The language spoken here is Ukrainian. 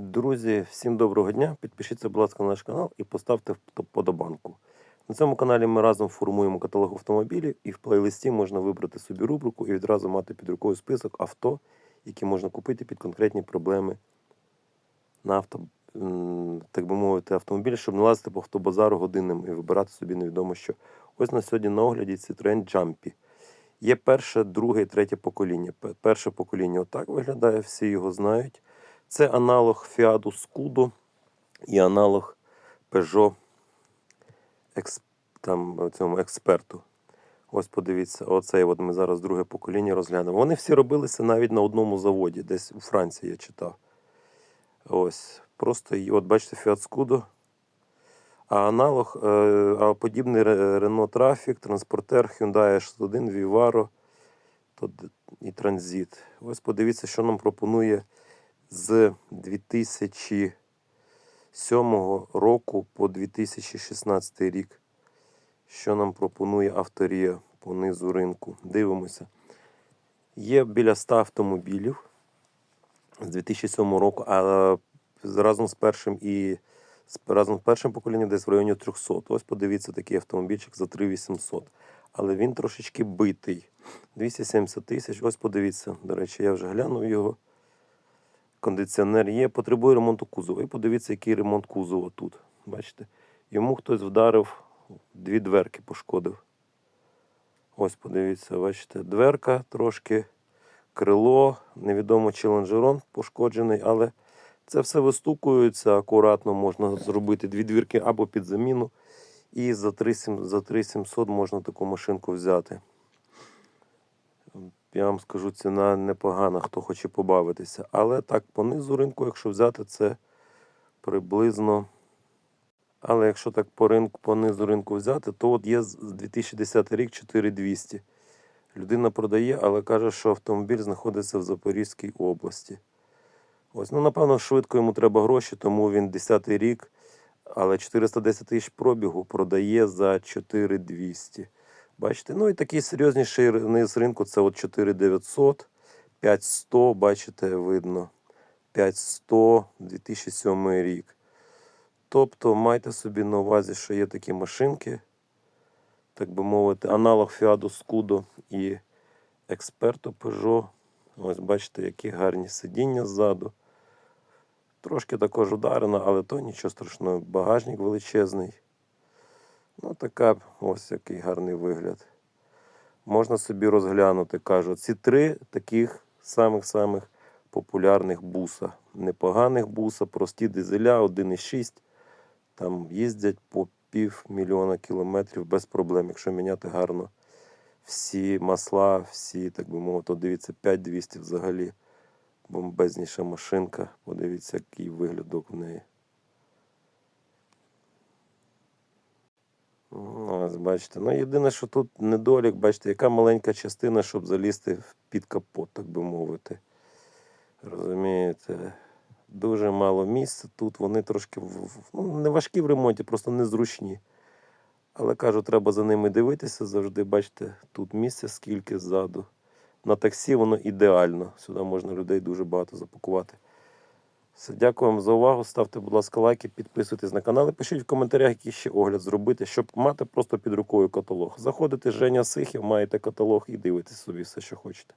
Друзі, всім доброго дня. Підпишіться, будь ласка, на наш канал і поставте вподобанку. На цьому каналі ми разом формуємо каталог автомобілів, і в плейлисті можна вибрати собі рубрику і відразу мати під рукою список авто, які можна купити під конкретні проблеми на авто, так би мовити, автомобіль, щоб не лазити по автобазару годинним і вибирати собі невідомо що. Ось на сьогодні на огляді Citroen Jumpy. Є перше, друге і третє покоління. Перше покоління отак виглядає, всі його знають. Це аналог Fiat Scudo і аналог Peugeot експерту. Ось подивіться, оцей от ми зараз друге покоління розглянемо. Вони всі робилися навіть на одному заводі, десь у Франції я читав. Ось. Просто, от бачите, Fiat Scudo. А аналог, е, а подібний Renault Trafic, транспортер Hyundai H1, Vivaro і Transit. Ось подивіться, що нам пропонує з 2007 року по 2016 рік. Що нам пропонує авторія по низу ринку? Дивимося. Є біля 100 автомобілів з 2007 року, а разом з першим і разом з першим поколінням десь в районі 300. Ось подивіться такий автомобільчик за 3800. Але він трошечки битий. 270 тисяч. Ось подивіться. До речі, я вже глянув його. Кондиціонер є, потребує ремонту кузова. І подивіться, який ремонт кузова тут. Бачите? Йому хтось вдарив, дві дверки пошкодив. Ось подивіться, бачите, дверка трошки, крило, невідомо чи лонжерон пошкоджений, але це все вистукується акуратно, можна зробити дві двірки або під заміну. І за 3700 за 3700 можна таку машинку взяти. Я вам скажу, ціна непогана, хто хоче побавитися. Але так, по низу ринку, якщо взяти, це приблизно. Але якщо так по ринку, по низу ринку взяти, то от є з 2010 рік 4200. Людина продає, але каже, що автомобіль знаходиться в Запорізькій області. Ось, ну, напевно, швидко йому треба гроші, тому він 10 рік, але 410 тисяч пробігу продає за 4200. Бачите? Ну і такий серйозніший низ ринку це от 4900, 5100, бачите, видно. 5100, 2007 рік. Тобто майте собі на увазі, що є такі машинки, так би мовити, аналог Fiat Scudo і Experto Peugeot. Ось бачите, які гарні сидіння ззаду. Трошки також ударено, але то нічого страшного. Багажник величезний. Ну, така ось який гарний вигляд. Можна собі розглянути, кажу, ці три таких самих-самих популярних буса. Непоганих буса, прості дизеля, 1,6. Там їздять по пів мільйона кілометрів без проблем, якщо міняти гарно всі масла, всі, так би мовити, дивіться, 5200 взагалі. Бомбезніша машинка. Подивіться, який виглядок в неї. Ось бачите. Ну, єдине, що тут недолік, бачите, яка маленька частина, щоб залізти під капот, так би мовити. Розумієте? Дуже мало місця. Тут вони трошки ну, не важкі в ремонті, просто незручні. Але кажу, треба за ними дивитися завжди. Бачите, тут місця скільки ззаду. На таксі воно ідеально. Сюди можна людей дуже багато запакувати. Все, дякую вам за увагу. Ставте, будь ласка, лайки, підписуйтесь на канал і пишіть в коментарях, який ще огляд зробити, щоб мати просто під рукою каталог. Заходите Женя Сихів, маєте каталог і дивитесь собі все, що хочете.